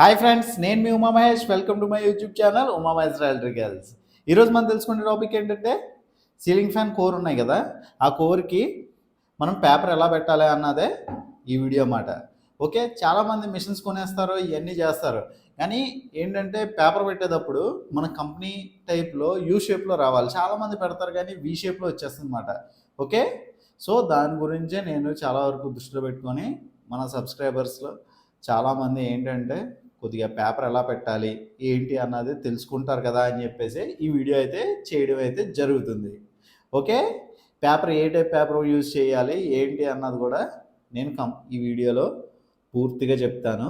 Hi friends నేను మీ Uma Mahesh. Welcome to my YouTube channel Uma Mahesh electricals ఈరోజు మనం తెలుసుకునే టాపిక్ ఏంటంటే సీలింగ్ ఫ్యాన్ కోర్ ఉన్నాయి కదా. ఆ కోర్కి మనం పేపర్ ఎలా పెట్టాలి అన్నదే ఈ వీడియో మాట ఓకే చాలామంది మిషన్స్ కొనేస్తారు ఇవన్నీ చేస్తారు. కానీ ఏంటంటే పేపర్ పెట్టేటప్పుడు మన కంపెనీ టైప్లో యూ షేప్లో రావాలి. చాలామంది పెడతారు కానీ వి షేప్లో వచ్చేస్తుంది అనమాట ఓకే సో దాని గురించే నేను చాలా వరకు దృష్టిలో పెట్టుకొని మన సబ్స్క్రైబర్స్లో చాలామంది ఏంటంటే కొద్దిగా పేపర్ ఎలా పెట్టాలి ఏంటి అన్నది తెలుసుకుంటారు కదా అని చెప్పేసి ఈ వీడియో అయితే చేయడం అయితే జరుగుతుంది. ఓకే పేపర్ ఏ టైప్ పేపర్ యూజ్ చేయాలి ఏంటి అన్నది కూడా నేను కం ఈ వీడియోలో పూర్తిగా చెప్తాను.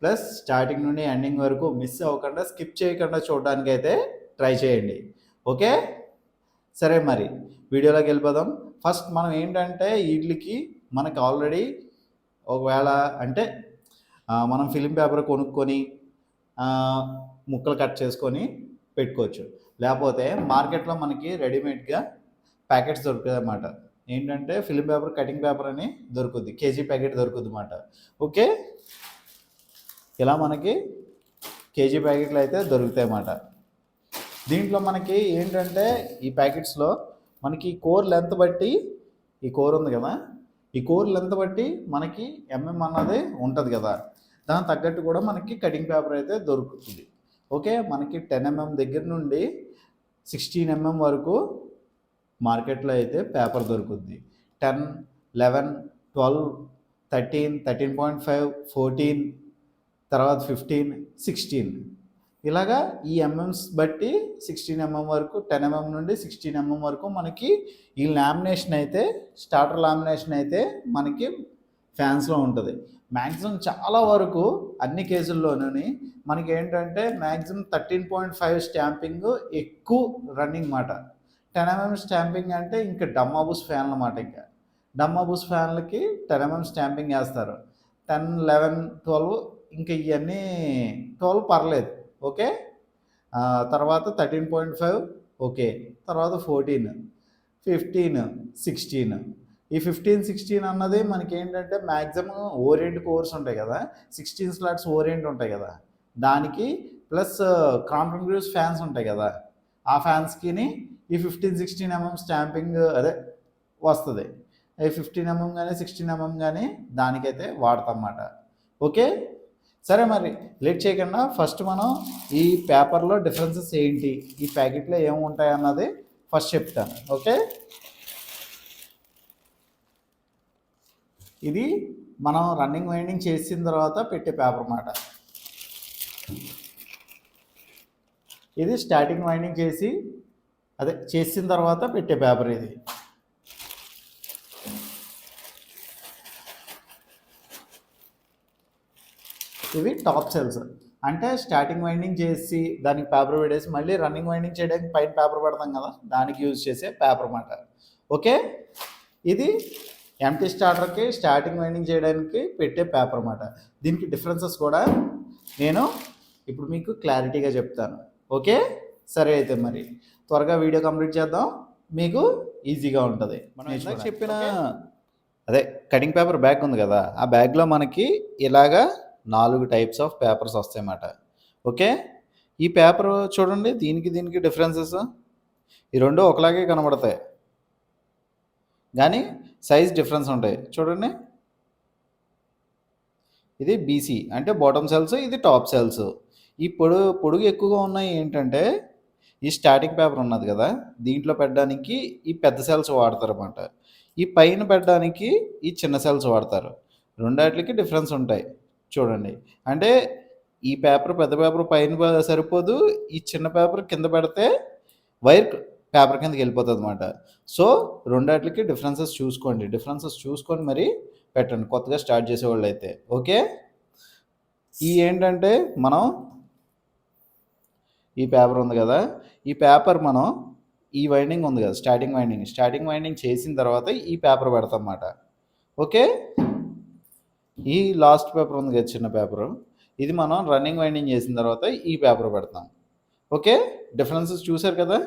ప్లస్ స్టార్టింగ్ నుండి ఎండింగ్ వరకు మిస్ అవ్వకుండా స్కిప్ చేయకుండా చూడడానికి అయితే ట్రై చేయండి. ఓకే సరే మరి వీడియోలోకి వెళ్ళిపోదాం. ఫస్ట్ మనం ఏంటంటే వీటికి మనకు ఆల్రెడీ ఒకవేళ అంటే మనం ఫిలిం పేపర్ కొనుక్కొని ముక్కలు కట్ చేసుకొని పెట్టుకోవచ్చు. లేకపోతే మార్కెట్లో మనకి రెడీమేడ్గా ప్యాకెట్స్ దొరుకుతాయి అన్నమాట ఏంటంటే ఫిలిం పేపర్ కటింగ్ పేపర్ అని దొరుకుద్ది. కేజీ ప్యాకెట్ దొరుకుద్ది అన్నమాట ఓకే? ఇలా మనకి కేజీ ప్యాకెట్లు అయితే దొరుకుతాయి అన్నమాట దీంట్లో మనకి ఏంటంటే ఈ ప్యాకెట్స్లో మనకి కోర్ లెంత్ బట్టి ఈ కోర్ ఉంది కదా ఈ కోర్ లెంత్ బట్టి మనకి ఎంఎం అన్నది ఉంటుంది కదా. దానికి తగ్గట్టు కూడా మనకి కటింగ్ పేపర్ అయితే దొరుకుతుంది. ఓకే? మనకి టెన్ ఎంఎం దగ్గర నుండి సిక్స్టీన్ ఎంఎం వరకు మార్కెట్లో అయితే పేపర్ దొరుకుద్ది. Ten eleven twelve thirteen thirteen point five fourteen తర్వాత ఫిఫ్టీన్ సిక్స్టీన్. ఇలాగా ఈ ఎంఎంస్ బట్టి సిక్స్టీన్ ఎంఎం వరకు టెన్ ఎంఎం నుండి సిక్స్టీన్ ఎంఎం వరకు మనకి ఈ లామినేషన్ అయితే స్టార్టర్ లామినేషన్ అయితే మనకి ఫ్యాన్స్లో ఉంటుంది. మ్యాక్సిమం చాలా వరకు అన్ని కేసుల్లోనూ మనకి ఏంటంటే maximum thirteen point five stamping ఎక్కువ రన్నింగ్ మాట టెన్ ఎంఎం స్టాంపింగ్ అంటే ఇంకా డమ్మాబుస్ ఫ్యాన్ల మాట ఇంకా. డమ్మాబుస్ ఫ్యాన్లకి టెన్ ఎంఎం స్టాంపింగ్ వేస్తారు టెన్ లెవెన్ ట్వెల్వ్ ఇంకా ఇవన్నీ ట్వెల్వ్ పర్లేదు. ఓకే? తర్వాత థర్టీన్ పాయింట్ ఫైవ్ ఓకే. తర్వాత ఫోర్టీన్ ఫిఫ్టీన్ సిక్స్టీన్ ఈ ఫిఫ్టీన్ సిక్స్టీన్ అన్నది మనకి ఏంటంటే మ్యాక్సిమం ఓరియంట్ కోర్స్ ఉంటాయి కదా. సిక్స్టీన్ స్లాట్స్ ఓరియంట్ ఉంటాయి కదా. దానికి ప్లస్ కాంట్రన్ ఫ్యాన్స్ ఉంటాయి కదా. ఆ ఫ్యాన్స్కిని ఈ ఫిఫ్టీన్ సిక్స్టీన్ ఎంఎం స్టాంపింగ్ అదే వస్తుంది. ఈ ఫిఫ్టీన్ ఎంఎం కానీ సిక్స్టీన్ ఎంఎం కానీ దానికైతే వాడతామన్నమాట. ఓకే? సరే మరి లేట్ చేయకుండా ఫస్ట్ మనం ఈ పేపర్లో డిఫరెన్సెస్ ఏంటి? ఈ ప్యాకెట్లో ఏముంటాయి అన్నది ఫస్ట్ చెప్తాను. ఓకే? ఇది మనం రన్నింగ్ వైండింగ్ చేసిన తర్వాత పెట్టే పేపర్ అన్నమాట ఇది స్టార్టింగ్ వైండింగ్ చేసి అదే చేసిన తర్వాత పెట్టే పేపర్ ఇది. ఇవి టాప్ సెల్స్ అంటే స్టార్టింగ్ వైండింగ్ చేసి దానికి పేపర్ పెట్టేసి మళ్ళీ రన్నింగ్ వైండింగ్ చేయడానికి పైన పేపర్ పెడతాం కదా దానికి యూజ్ చేసే పేపర్ అన్నమాట ఓకే ఇది ఎంటీ స్టార్టర్కి స్టార్టింగ్ వైండింగ్ చేయడానికి పెట్టే పేపర్ అన్నమాట. దీనికి డిఫరెన్సెస్ కూడా నేను ఇప్పుడు మీకు క్లారిటీగా చెప్తాను. ఓకే సరే అయితే మరి. త్వరగా వీడియో కంప్లీట్ చేద్దాం. మీకు ఈజీగా ఉంటుంది. మనం చెప్పిన అదే కటింగ్ పేపర్ బ్యాగ్ ఉంది కదా. ఆ బ్యాగ్లో మనకి ఇలాగా నాలుగు టైప్స్ ఆఫ్ పేపర్స్ వస్తాయన్నమాట. ఓకే ఈ పేపర్ చూడండి దీనికి దీనికి డిఫరెన్సెస్ ఈ రెండు ఒకలాగే కనబడతాయి. కానీ సైజ్ డిఫరెన్స్ ఉంటాయి. చూడండి. ఇది బీసీ అంటే బాటమ్ సెల్స్ ఇది టాప్ సెల్స్ ఈ పొడు పొడుగు ఎక్కువగా ఉన్నాయి ఏంటంటే ఈ స్టాటిక్ పేపర్ ఉన్నది కదా దీంట్లో పెట్టడానికి ఈ పెద్ద సెల్స్ వాడతారు అన్నమాట ఈ పైన పెట్టడానికి ఈ చిన్న సెల్స్ వాడతారు. రెండాటికి డిఫరెన్స్ ఉంటాయి. చూడండి. అంటే ఈ పేపర్ పెద్ద పేపర్ పైన సరిపోదు ఈ చిన్న పేపర్ కింద పెడితే వైర్ పేపర్ కిందకి వెళ్ళిపోతుంది అనమాట సో రెండాటికి డిఫరెన్సెస్ చూసుకోండి. డిఫరెన్సెస్ చూసుకొని మరి పెట్టండి. కొత్తగా స్టార్ట్ చేసేవాళ్ళు అయితే ఓకే? ఈ ఏంటంటే మనం ఈ పేపర్ ఉంది కదా. ఈ పేపర్ మనం ఈ వైండింగ్ ఉంది కదా. స్టార్టింగ్ వైండింగ్ స్టార్టింగ్ వైండింగ్ చేసిన తర్వాత ఈ పేపర్ పెడతాం అన్నమాట ఓకే? ఈ లాస్ట్ పేపర్ ఉంది కదా చిన్న పేపరు ఇది మనం రన్నింగ్ వైండింగ్ చేసిన తర్వాత ఈ పేపర్ పెడతాం. ఓకే? డిఫరెన్సెస్ చూసారు కదా?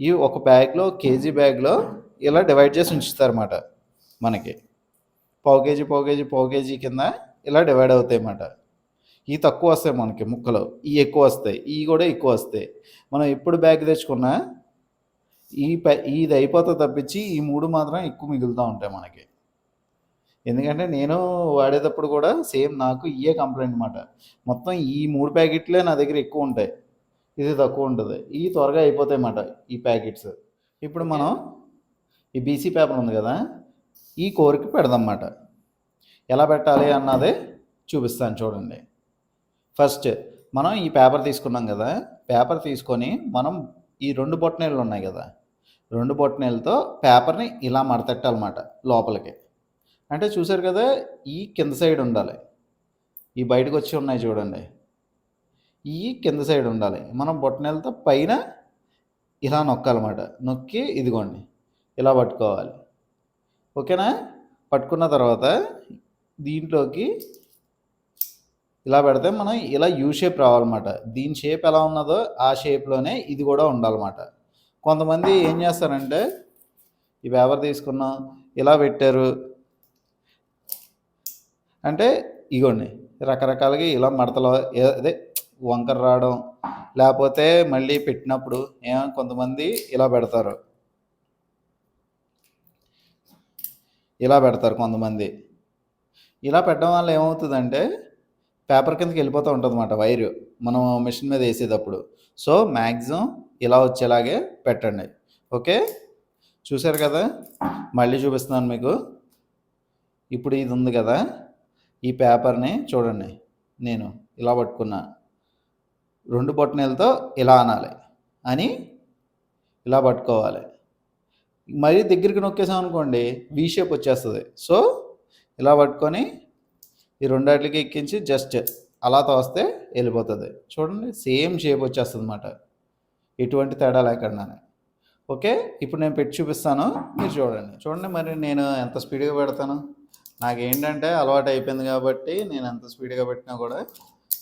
ఈ ఒక బ్యాగ్లో కేజీ బ్యాగ్లో ఇలా డివైడ్ చేసి ఉంచుతారన్నమాట మనకి. పావు కేజీ పావు కేజీ పావు కేజీ కింద ఇలా డివైడ్ అవుతాయి అన్నమాట. ఈ తక్కువ వస్తాయి మనకి ముక్కలు. ఈ ఎక్కువ వస్తాయి. ఈ కూడా ఎక్కువ వస్తాయి. మనం ఎప్పుడు బ్యాగ్ తెచ్చుకున్నా ఈ పై ఇది అయిపోతే తప్పించి ఈ మూడు మాత్రం ఎక్కువ మిగులుతూ ఉంటాయి మనకి. ఎందుకంటే నేను వాడేటప్పుడు కూడా సేమ్ నాకు ఇయే కంప్లైంట్ అనమాట మొత్తం ఈ మూడు ప్యాకెట్లే నా దగ్గర ఎక్కువ ఉంటాయి. ఇది తక్కువ ఉంటుంది. ఈ త్వరగా అయిపోతాయి అన్నమాట ఈ ప్యాకెట్స్. ఇప్పుడు మనం ఈ బీసీ పేపర్ ఉంది కదా ఈ కోరికి పెడదామన్నమాట. ఎలా పెట్టాలి అన్నదే చూపిస్తాను చూడండి. ఫస్ట్ మనం ఈ పేపర్ తీసుకున్నాం కదా పేపర్ తీసుకొని మనం ఈ రెండు బొట్టనేళ్ళు ఉన్నాయి కదా రెండు బొట్టనేలతో పేపర్ని ఇలా మడతెట్టాలన్నమాట లోపలికి. అంటే చూసారు కదా ఈ కింద సైడ్ ఉండాలి. ఈ బయటకు వచ్చి ఉన్నాయి చూడండి. ఈ కింద సైడ్ ఉండాలి. మనం బొట్టనెలతో పైన ఇలా నొక్కాలన్నమాట. నొక్కి ఇదిగోండి ఇలా పట్టుకోవాలి. ఓకేనా? పట్టుకున్న తర్వాత దీంట్లోకి ఇలా పెడితే మనం ఇలా యూ షేప్ రావాలన్నమాట. దీని షేప్ ఎలా ఉన్నదో ఆ షేప్లోనే ఇది కూడా ఉండాలన్నమాట. కొంతమంది ఏం చేస్తారంటే ఈ పేపర్ తీసుకున్నాం ఇలా పెట్టారు. అంటే ఇగోండి రకరకాలుగా ఇలా మడతలు అదే వంకర రావడం లేకపోతే మళ్ళీ పెట్టినప్పుడు ఏ కొంతమంది ఇలా పెడతారు. ఇలా పెడతారు కొంతమంది. ఇలా పెట్టడం వల్ల ఏమవుతుందంటే పేపర్ కిందకి వెళ్ళిపోతూ ఉంటుంది అన్నమాట వైరు. మనం మిషన్ మీద వేసేటప్పుడు. సో మ్యాక్సిమం ఇలా వచ్చేలాగే పెట్టండి. ఓకే? చూశారు కదా? మళ్ళీ చూపిస్తున్నాను మీకు. ఇప్పుడు ఇది ఉంది కదా? ఈ పేపర్ని చూడండి. నేను ఇలా పట్టుకున్నా. రెండు బొట్టనేలతో ఇలా అనాలి. అని ఇలా పట్టుకోవాలి. మరీ దగ్గరికి నొక్కేసాం అనుకోండి వీ షేప్ వచ్చేస్తుంది. సో ఇలా పట్టుకొని ఈ రెండాటికి ఎక్కించి జస్ట్ అలా తోస్తే వెళ్ళిపోతుంది. చూడండి సేమ్ షేప్ వచ్చేస్తుంది అనమాట ఎటువంటి తేడా లేకుండా ఓకే? ఇప్పుడు నేను పెట్టి చూపిస్తాను. మీరు చూడండి. చూడండి మరి నేను ఎంత స్పీడ్గా పెడతాను? నాకు ఏంటంటే అలవాటు అయిపోయింది కాబట్టి నేను ఎంత స్పీడ్గా పెట్టినా కూడా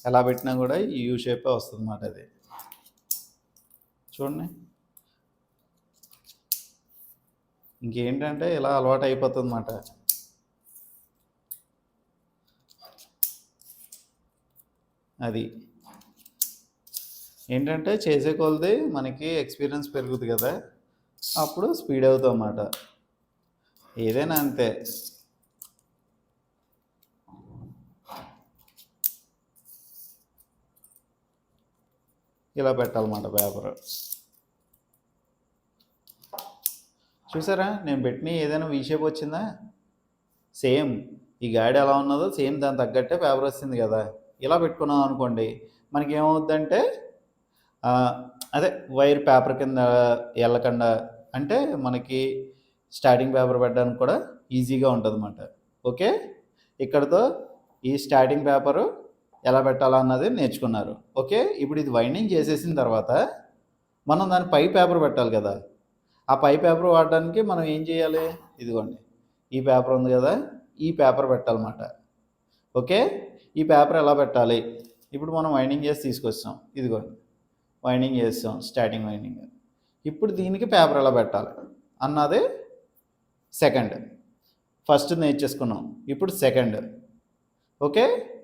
ఎలా పెట్టినా కూడా ఈ యూ షేపే వస్తుంది అన్నమాట అది. చూడండి. ఇంకేంటంటే ఇలా అలవాటు అయిపోతుంది అన్నమాట అది. ఏంటంటే చేసే కొలది మనకి ఎక్స్పీరియన్స్ పెరుగుతుంది కదా. అప్పుడు స్పీడ్ అవుతాం అన్నమాట ఏదైనా అంతే. ఇలా పెట్టాలన్నమాట పేపర్ చూసారా? నేను పెట్టిన ఏదైనా వీ షేప్ వచ్చిందా? సేమ్ ఈ గాడి ఎలా ఉన్నదో సేమ్ దాని తగ్గట్టే పేపర్ వస్తుంది కదా. ఇలా పెట్టుకున్నాం అనుకోండి మనకి ఏమవుద్దంటే అదే వైర్ పేపర్ కింద వెళ్ళకుండా అంటే మనకి స్టార్టింగ్ పేపర్ పెట్టడానికి కూడా ఈజీగా ఉంటుంది అన్నమాట ఓకే ఇక్కడతో ఈ స్టార్టింగ్ పేపరు ఎలా పెట్టాలన్నది నేర్చుకున్నారు. ఓకే? ఇప్పుడు ఇది వైండింగ్ చేసేసిన తర్వాత మనం దాని పై పేపర్ పెట్టాలి కదా. ఆ పై పేపర్ వాడడానికి మనం ఏం చేయాలి? ఇదిగోండి. ఈ పేపర్ ఉంది కదా. ఈ పేపర్ పెట్టాలన్నమాట. ఓకే? ఈ పేపర్ ఎలా పెట్టాలి? ఇప్పుడు మనం వైండింగ్ చేసి తీసుకొస్తాం ఇదిగోండి. వైండింగ్ చేస్తాం స్టార్టింగ్ వైండింగ్. ఇప్పుడు దీనికి పేపర్ ఎలా పెట్టాలి? అన్నది సెకండ్. ఫస్ట్ నేర్చేసుకున్నాం. ఇప్పుడు సెకండ్. ఓకే?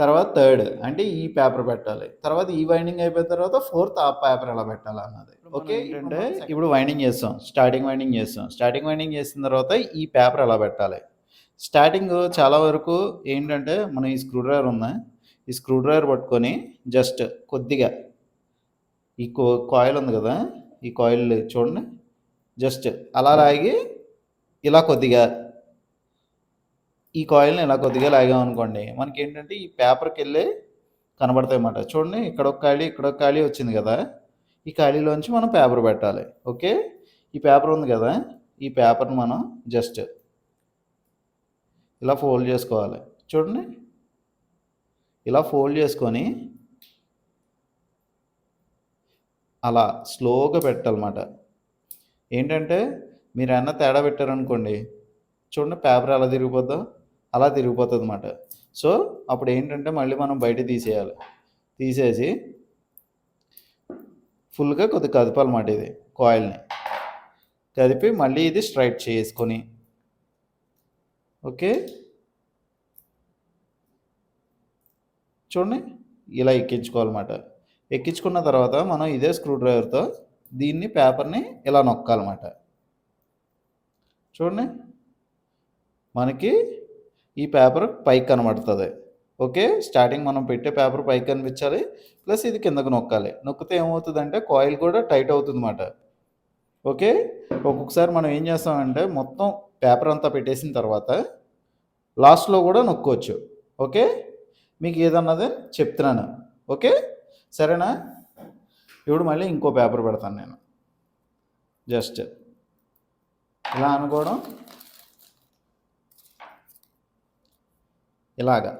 తర్వాత థర్డ్ అంటే ఈ పేపర్ పెట్టాలి. తర్వాత ఈ వైండింగ్ అయిపోయిన తర్వాత ఫోర్త్ ఆ పేపర్ ఎలా పెట్టాలి అన్నది. ఓకే? ఏంటంటే ఇప్పుడు వైండింగ్ చేస్తాం. స్టార్టింగ్ వైండింగ్ చేస్తాం. స్టార్టింగ్ వైండింగ్ చేసిన తర్వాత ఈ పేపర్ ఎలా పెట్టాలి? స్టార్టింగ్ చాలా వరకు ఏంటంటే మనం ఈ స్క్రూ డ్రైవర్ ఉందా. ఈ స్క్రూ డ్రైవర్ పట్టుకొని జస్ట్ కొద్దిగా ఈ కో కాయిల్ ఉంది కదా ఈ కాయిల్ చూడండి. జస్ట్ అలా లాగి ఇలా కొద్దిగా ఈ కాయిల్ని ఇలా కొద్దిగా లాగాం అనుకోండి మనకి ఏంటంటే ఈ పేపర్కి వెళ్ళి కనబడతాయి అన్నమాట చూడండి ఇక్కడ ఒక ఖాళీ ఇక్కడ ఒక ఖాళీ వచ్చింది కదా. ఈ ఖాళీలోంచి మనం పేపర్ పెట్టాలి ఓకే? ఈ పేపర్ ఉంది కదా ఈ పేపర్ని మనం జస్ట్ ఇలా ఫోల్డ్ చేసుకోవాలి. చూడండి ఇలా ఫోల్డ్ చేసుకొని అలా స్లోగా పెట్టాలన్నమాట. ఏంటంటే మీరు అన్న తేడా పెట్టారనుకోండి చూడండి పేపర్ ఎలా తిరిగిపోద్దో. అలా తిరిగిపోతుంది అనమాట సో అప్పుడు ఏంటంటే మళ్ళీ మనం బయట తీసేయాలి. తీసేసి ఫుల్గా కొద్దిగా కదపాలన్నమాట ఇది కాయిల్ని. కదిపి మళ్ళీ ఇది స్ట్రైట్ చేసుకొని. ఓకే? చూడండి ఇలా ఎక్కించుకోవాలన్నమాట. ఎక్కించుకున్న తర్వాత మనం ఇదే స్క్రూ డ్రైవర్తో దీన్ని పేపర్ని ఇలా నొక్కాలన్నమాట. చూడండి మనకి ఈ పేపర్ పైకి కనబడుతుంది. ఓకే స్టార్టింగ్ మనం పెట్టే పేపర్ పైకి కనిపించాలి. ప్లస్ ఇది కిందకు నొక్కాలి. నొక్కితే ఏమవుతుందంటే కాయిల్ కూడా టైట్ అవుతుంది అన్నమాట ఓకే ఒక్కొక్కసారి మనం ఏం చేస్తామంటే మొత్తం పేపర్ అంతా పెట్టేసిన తర్వాత లాస్ట్లో కూడా నొక్కోవచ్చు. ఓకే మీకు ఏదన్నది చెప్తున్నాను. ఓకే సరేనా? ఇప్పుడు మళ్ళీ ఇంకో పేపర్ పెడతాను నేను. జస్ట్ ఇలా అనుకోవడం. ఇలాగా.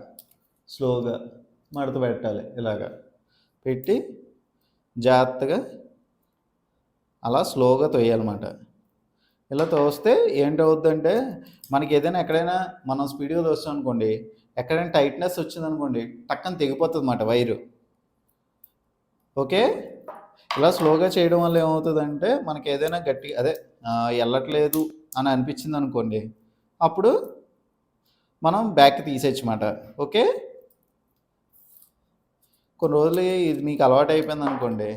స్లోగా మడత పెట్టాలి ఇలాగా. పెట్టి జాగ్రత్తగా అలా స్లోగా తొయ్యాలన్నమాట ఇలా తోస్తే ఏంటవుద్దంటే మనకి ఏదైనా ఎక్కడైనా మనం స్పీడ్గా తోస్తాం అనుకోండి ఎక్కడైనా టైట్నెస్ వచ్చిందనుకోండి టక్కన తెగిపోతుంది అన్నమాట వైరు. ఓకే? ఇలా స్లోగా చేయడం వల్ల ఏమవుతుందంటే మనకి ఏదైనా గట్టి అదే వెళ్ళట్లేదు అని అనిపించింది అనుకోండి అప్పుడు మనం బ్యాక్ తీసేయచ్చమాట ఓకే కొన్ని రోజులు ఇది మీకు అలవాటు అయిపోయింది అనుకోండి.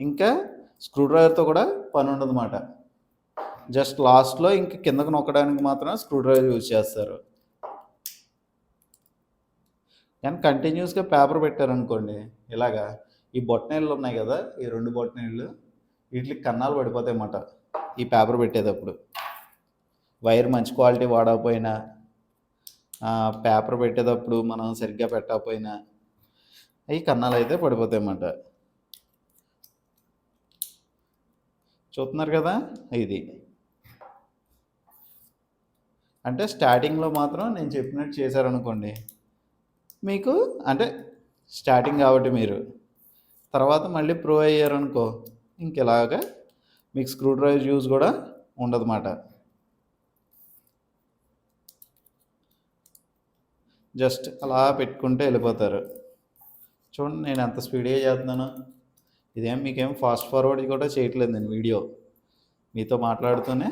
ఇంకా స్క్రూ డ్రైవర్తో కూడా పని ఉండదు అన్నమాట జస్ట్ లాస్ట్లో ఇంక కిందకు నొక్కడానికి మాత్రం స్క్రూ డ్రైవర్ యూజ్ చేస్తారు. కానీ కంటిన్యూస్గా పేపర్ పెట్టారనుకోండి ఇలాగా ఈ బొట్టనీళ్ళు ఉన్నాయి కదా ఈ రెండు బొట్టనీళ్ళు వీటికి కన్నాలు పడిపోతాయి అన్నమాట ఈ పేపర్ పెట్టేటప్పుడు. వైర్ మంచి క్వాలిటీ వాడకపోయినా పేపర్ పెట్టేటప్పుడు మనం సరిగ్గా పెట్టకపోయినా అవి కన్నాలు అయితే పడిపోతాయి అన్నమాట చూస్తున్నారు కదా ఇది. అంటే స్టార్టింగ్లో మాత్రం నేను చెప్పినట్టు చేశారనుకోండి మీకు అంటే స్టార్టింగ్ కాబట్టి మీరు తర్వాత మళ్ళీ ప్రో అయ్యారనుకో ఇంకెలాగా మీకు స్క్రూ డ్రైవర్ యూజ్ కూడా ఉండదు మాట జస్ట్ అలా పెట్టుకుంటే వెళ్ళిపోతారు. చూడండి నేను ఎంత స్పీడ్గా చేస్తున్నాను. ఇదేం మీకేం ఫాస్ట్ ఫార్వర్డ్ కూడా చేయట్లేదు నేను వీడియో. మీతో మాట్లాడుతూనే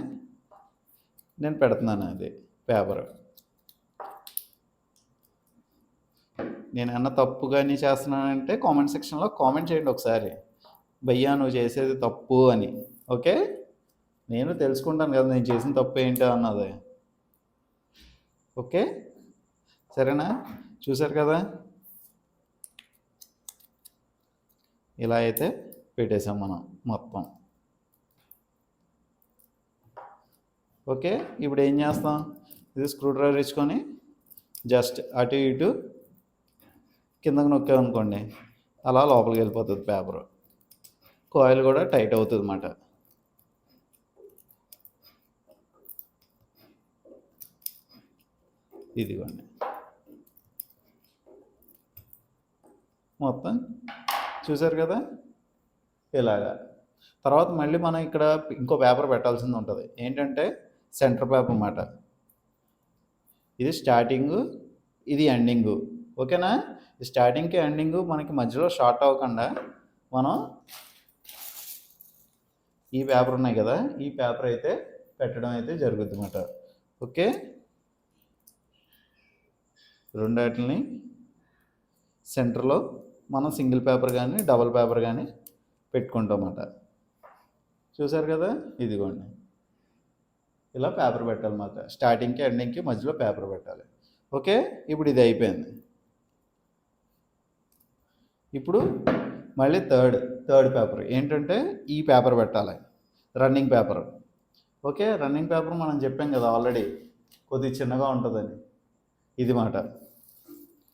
నేను పెడుతున్నాను అది పేపర్. నేను అన్న తప్పు కానీ చేస్తున్నానంటే కామెంట్ సెక్షన్లో కామెంట్ చేయండి ఒకసారి. భయ్యా నువ్వు చేసేది తప్పు అని. ఓకే? నేను తెలుసుకుంటాను కదా నేను చేసిన తప్పు ఏంటో అన్నది. ఓకే? సరేనా? చూసారు కదా? ఇలా అయితే పెట్టేసాం మనం మొత్తం. ఓకే ఇప్పుడు ఏం చేస్తాం? ఇది స్క్రూ డ్రైవర్ ఇచ్చుకొని జస్ట్ అటు ఇటు కిందకు నొక్కామనుకోండి అలా లోపలికి వెళ్ళిపోతుంది పేపరు కాయిల్ కూడా టైట్ అవుతుంది అన్నమాట. ఇదిగోండి. మొత్తం చూసారు కదా? ఇలాగా. తర్వాత మళ్ళీ మనం ఇక్కడ ఇంకో పేపర్ పెట్టాల్సింది ఉంటుంది. ఏంటంటే సెంటర్ పేపర్ అన్నమాట. ఇది స్టార్టింగు ఇది ఎండింగు. ఓకేనా? స్టార్టింగ్కి ఎండింగు మనకి మధ్యలో షార్ట్ అవ్వకుండా మనం ఈ పేపర్ ఉన్నాయి కదా? ఈ పేపర్ అయితే పెట్టడం అయితే జరుగుద్ది అన్నమాట ఓకే? రెండాటిని సెంటర్లో మనం సింగిల్ పేపర్ కానీ డబల్ పేపర్ కానీ పెట్టుకుంటామన్నమాట చూసారు కదా? ఇదిగోండి. ఇలా పేపర్ పెట్టాలన్నమాట. స్టార్టింగ్కి ఎండింగ్కి మధ్యలో పేపర్ పెట్టాలి. ఓకే? ఇప్పుడు ఇది అయిపోయింది. ఇప్పుడు మళ్ళీ థర్డ్ థర్డ్ పేపర్. ఏంటంటే ఈ పేపర్ పెట్టాలి. Running paper. Okay? Running paper మనం చెప్పాం కదా ఆల్రెడీ. కొద్దిగా చిన్నగా ఉంటుందని. ఇది మాట.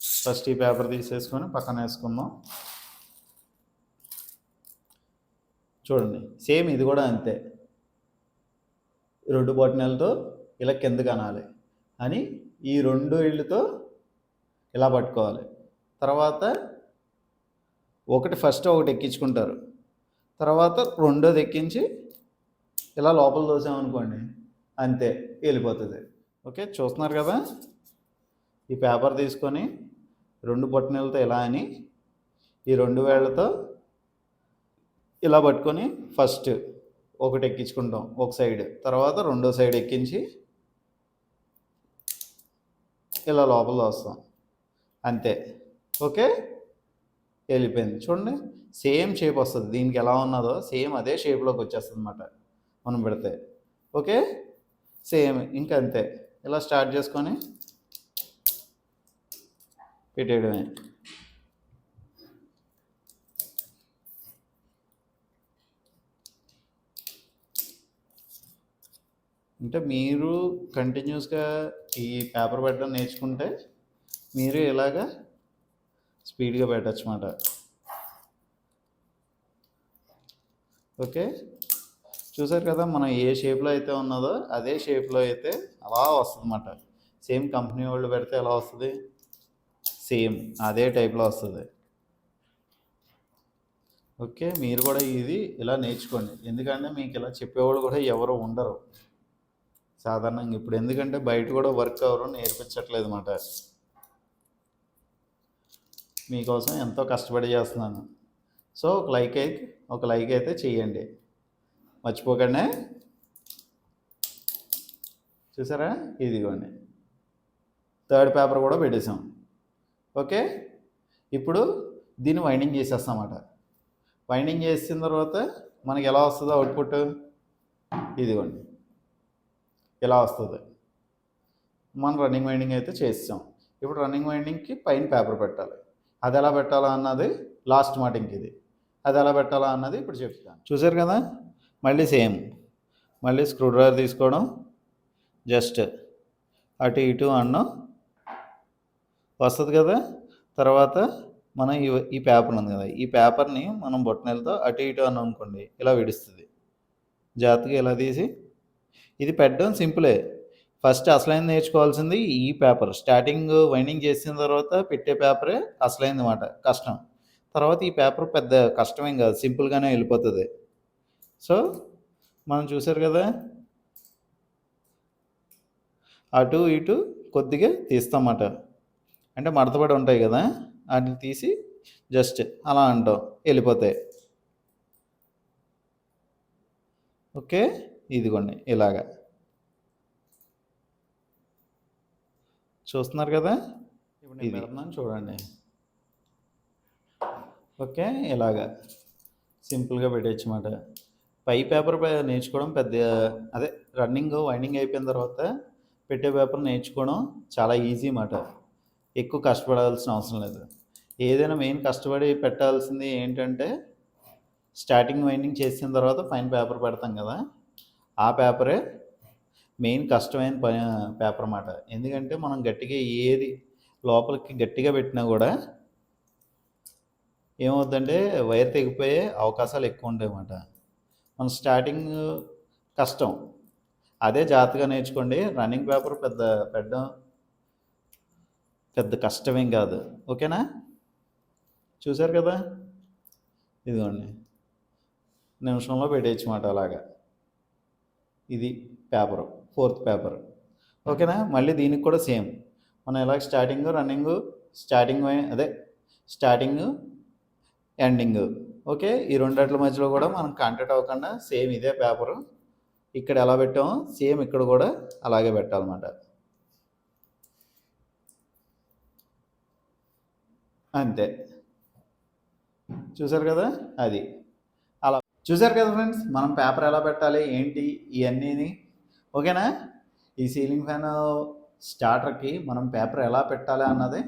ఫస్ట్ ఈ పేపర్ తీసేసుకొని పక్కన వేసుకుందాం. చూడండి సేమ్ ఇది కూడా అంతే. రెండు బొట్టనలతో ఇలా కిందకి అనాలి. అని ఈ రెండు ఇళ్ళతో ఇలా పట్టుకోవాలి. తర్వాత ఒకటి ఫస్ట్ ఒకటి ఎక్కించుకుంటారు. తర్వాత రెండోది ఎక్కించి ఇలా లోపల దోసామనుకోండి అంతే వెళ్ళిపోతుంది. ఓకే చూస్తున్నారు కదా? ఈ పేపర్ తీసుకొని రెండు బొట్టనలతో ఇలా అని ఈ రెండు వేళ్ళతో ఇలా పట్టుకొని ఫస్ట్ ఒకటి ఎక్కించుకుంటాం ఒక సైడ్. తర్వాత రెండో సైడ్ ఎక్కించి ఇలా లోపల వస్తాం. అంతే. ఓకే? వెళ్ళిపోయింది. చూడండి. సేమ్ షేప్ వస్తుంది. దీనికి ఎలా ఉన్నదో సేమ్ అదే షేప్లోకి వచ్చేస్తుంది అనమాట మనం పెడితే. ఓకే? సేమ్. ఇంకా అంతే. ఇలా స్టార్ట్ చేసుకొని పెట్టేయడమే. అంటే మీరు కంటిన్యూస్గా ఈ పేపర్ పెట్టడం నేర్చుకుంటే మీరు ఇలాగా స్పీడ్గా పెట్టచ్చు అన్నమాట ఓకే? చూసారు కదా మనం ఏ షేప్లో అయితే ఉన్నదో అదే షేప్లో అయితే అలా వస్తుంది అన్నమాట సేమ్ కంపెనీ వాళ్ళు పెడితే ఎలా వస్తుంది? సేమ్ అదే టైప్లో వస్తుంది. ఓకే మీరు కూడా ఇది ఇలా నేర్చుకోండి. ఎందుకంటే మీకు ఇలా చెప్పేవాళ్ళు కూడా ఎవరు ఉండరు. సాధారణంగా ఇప్పుడు ఎందుకంటే బయట కూడా వర్క్ ఎవరు నేర్పించట్లేదు అన్నమాట మీకోసం ఎంతో కష్టపడి చేస్తున్నాను. సో ఒక లైక్ అయితే ఒక లైక్ అయితే చేయండి. మర్చిపోకండి. చూసారా? ఇదిగోండి. థర్డ్ పేపర్ కూడా పెట్టేసాం ఓకే? ఇప్పుడు దీన్ని వైండింగ్ చేసేస్తామన్నమాట. వైండింగ్ చేసిన తర్వాత మనకి ఎలా వస్తుందో అవుట్పుట్ ఇదిగోండి. ఇలా వస్తుంది? మనం రన్నింగ్ వైండింగ్ అయితే చేస్తాం. ఇప్పుడు రన్నింగ్ వైండింగ్కి పైన పేపర్ పెట్టాలి. అది ఎలా పెట్టాలా అన్నది లాస్ట్ మాటింగ్ ఇది అది ఎలా పెట్టాలా అన్నది ఇప్పుడు చెప్తాను. చూసారు కదా? మళ్ళీ సేమ్ మళ్ళీ స్క్రూ డ్రైవర్ తీసుకోవడం. జస్ట్ అటు ఇటు అన్నం వస్తుంది కదా? తర్వాత మనం ఈ ఈ పేపర్ ఉంది కదా? ఈ పేపర్ని మనం బొట్టనెలతో అటు ఇటు అని అనుకోండి ఇలా విడుస్తుంది. జాగ్రత్తగా ఇలా తీసి. ఇది పెట్టడం సింపులే. ఫస్ట్ అసలైంది నేర్చుకోవాల్సింది ఈ పేపర్. స్టార్టింగ్ వైండింగ్ చేసిన తర్వాత పెట్టే పేపరే అసలైంది అనమాట కష్టం. తర్వాత ఈ పేపర్ పెద్ద కష్టమేం కాదు. సింపుల్గానే వెళ్ళిపోతుంది. సో మనం చూసారు కదా? అటు ఇటు కొద్దిగా తీస్తామట అంటే మడతపడి ఉంటాయి కదా వాటిని తీసి జస్ట్ అలా అంటాం వెళ్ళిపోతాయి. ఓకే? ఇదిగోండి ఇలాగా. చూస్తున్నారు కదా? ఇప్పుడు నేను పెడుతున్నాను చూడండి. ఓకే? ఇలాగా. సింపుల్గా పెట్టచ్చు అన్నమాట. పై పేపర్ నేర్చుకోవడం పెద్ద అదే రన్నింగ్ వైండింగ్ అయిపోయిన తర్వాత పెట్టే పేపర్ నేర్చుకోవడం చాలా ఈజీ అన్నమాట. ఎక్కువ కష్టపడాల్సిన అవసరం లేదు. ఏదైనా మెయిన్ కష్టపడి పెట్టాల్సింది ఏంటంటే స్టార్టింగ్ వైండింగ్ చేసిన తర్వాత పైన పేపర్ పెడతాం కదా. ఆ పేపరే మెయిన్ కష్టమైన పని పేపర్ అన్నమాట. ఎందుకంటే మనం గట్టిగా ఏది లోపలికి గట్టిగా పెట్టినా కూడా ఏమవుద్దంటే వైర్ తెగిపోయే అవకాశాలు ఎక్కువ ఉంటాయి అన్నమాట. మన స్టార్టింగ్ కష్టం. అదే జాగ్రత్తగా నేర్చుకోండి. రన్నింగ్ పేపర్ పెద్ద పెట్టడం పెద్ద కష్టమేం కాదు. ఓకేనా? చూశారు కదా? ఇదిగోండి. నిమిషంలో పెట్టేయచ్చు మాట అలాగా. ఇది పేపర్ ఫోర్త్ పేపర్. ఓకేనా? మళ్ళీ దీనికి కూడా సేమ్. మనం ఎలా స్టార్టింగ్ రన్నింగ్ స్టార్టింగ్ అదే స్టార్టింగ్ ఎండింగ్. ఓకే? ఈ రెండిట్ల మధ్యలో కూడా మనం కాంటాక్ట్ అవ్వకుండా సేమ్ ఇదే పేపరు. ఇక్కడ ఎలా పెట్టామో సేమ్ ఇక్కడ కూడా అలాగే పెట్టాలన్నమాట. అంతే. చూసారు కదా? అది. అలా. చూసారు కదా ఫ్రెండ్స్? మనం పేపర్ ఎలా పెట్టాలి? ఏంటి? ఇవన్నీ ఓకేనా? ఈ సీలింగ్ ఫ్యాన్ స్టార్టర్కి మనం పేపర్ ఎలా పెట్టాలి అన్నది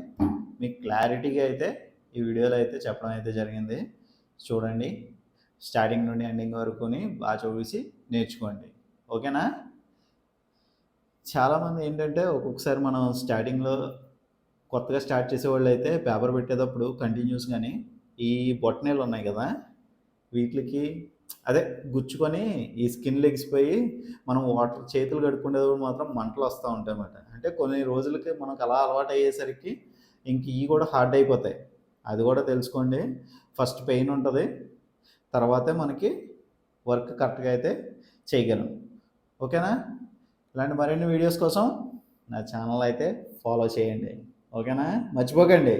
మీకు క్లారిటీగా అయితే ఈ వీడియోలో అయితే చెప్పడం అయితే జరిగింది. చూడండి. స్టార్టింగ్ నుండి ఎండింగ్ వరకుని బాగా చూసి నేర్చుకోండి. ఓకేనా? చాలామంది ఏంటంటే ఒక్కొక్కసారి మనం స్టార్టింగ్లో కొత్తగా స్టార్ట్ చేసేవాళ్ళు అయితే పేపర్ పెట్టేటప్పుడు కంటిన్యూస్ కానీ ఈ బొట్టనేలు ఉన్నాయి కదా వీటికి అదే గుచ్చుకొని ఈ స్కిన్ లెగిసిపోయి మనం వాటర్ చేతులు కడుక్కునేటప్పుడు మాత్రం మంటలు వస్తూ ఉంటాయి అన్నమాట అంటే కొన్ని రోజులకి మనకు అలా అలవాటు అయ్యేసరికి ఇంక ఇవి కూడా హార్డ్ అయిపోతాయి. అది కూడా తెలుసుకోండి. ఫస్ట్ పెయిన్ ఉంటుంది. తర్వాతే మనకి వర్క్ కరెక్ట్గా అయితే చేయగలం. ఓకేనా? ఇలాంటి మరిన్ని వీడియోస్ కోసం నా ఛానల్ అయితే ఫాలో చేయండి. ఓకేనా? మర్చిపోకండి.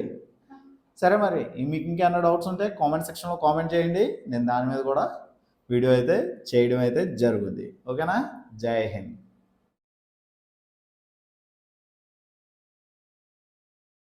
సరే మరి మీకు ఇంకేమైనా డౌట్స్ ఉంటే కామెంట్ సెక్షన్లో కామెంట్ చేయండి. నేను దాని మీద కూడా వీడియో అయితే చేయడం అయితే జరుగుద్ది. ఓకేనా? జై హింద్.